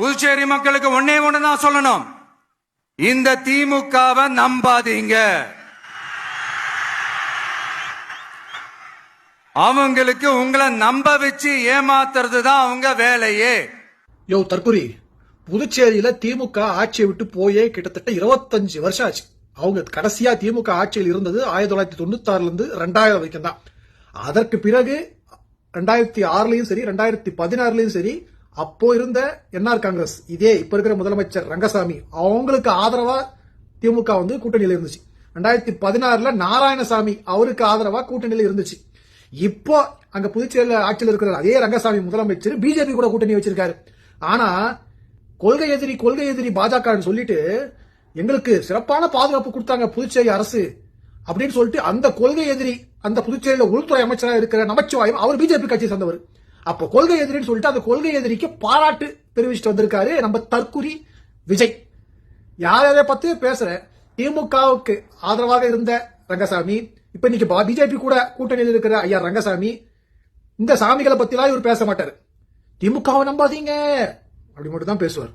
புதுச்சேரி மக்களுக்கு ஒன்னே ஒண்ணு தான் சொல்லணும். இந்த திமுகவை நம்பாதீங்க. அவங்களுக்கு உங்களை நம்ப வச்சு ஏமாத்துறது தான் அவங்க வேலையே. யோ தற்குறி. புதுச்சேரியில திமுக ஆட்சியை விட்டு போயே கிட்டத்தட்ட இருபத்தஞ்சு வருஷம் ஆச்சு. அவங்க கடைசியா திமுக ஆட்சியில் இருந்தது ஆயிரத்தி தொள்ளாயிரத்தி தொண்ணூத்தி ஆறுல இருந்து ரெண்டாயிரம் வரைக்கும் தான் அதற்கு பிறகு ரெண்டாயிரத்தி ஆறுலயும் சரி ரெண்டாயிரத்தி பதினாறுலயும் சரி அப்போ இருந்த என்ஆர் காங்கிரஸ் இதே இப்ப இருக்கிற முதலமைச்சர் ரங்கசாமி அவங்களுக்கு ஆதரவா திமுக வந்து கூட்டணியில் இருந்துச்சு. ரெண்டாயிரத்தி பதினாறுல நாராயணசாமி அவருக்கு ஆதரவா கூட்டணியில் இருந்துச்சு. இப்போ அங்க புதுச்சேரியில் ஆட்சியில் இருக்கிற அதே ரங்கசாமி முதலமைச்சர் பிஜேபி கூட கூட்டணி வச்சிருக்காரு. ஆனா கொள்கை எதிரி கொள்கை எதிரி பாஜக சொல்லிட்டு எங்களுக்கு சிறப்பான பாதுகாப்பு கொடுத்தாங்க புதுச்சேரி அரசு அப்படின்னு சொல்லிட்டு அந்த கொள்கை எதிரி அந்த புதுச்சேரியில உள்துறை அமைச்சராக இருக்கிற நமச்சிவாயம் அவர் பிஜேபி கட்சியை சேர்ந்தவர். அப்போ கொள்கை எதிரின்னு சொல்லிட்டு அந்த கொள்கை எதிரிக்கு பாராட்டு தெரிவிச்சுட்டு வந்திருக்காரு நம்ம தற்குறி விஜய். யார் யாரை பத்தி பேசுற திமுகவுக்கு ஆதரவாக இருந்த ரங்கசாமி இப்ப இன்னைக்கு பிஜேபி கூட கூட்டணியில் இருக்கிற ஐயா ரங்கசாமி இந்த சாமிகளை பத்திலாம் இவர் பேச மாட்டாரு. திமுகவை நம்பாதீங்க. அப்படி மட்டும் தான் பேசுவார்.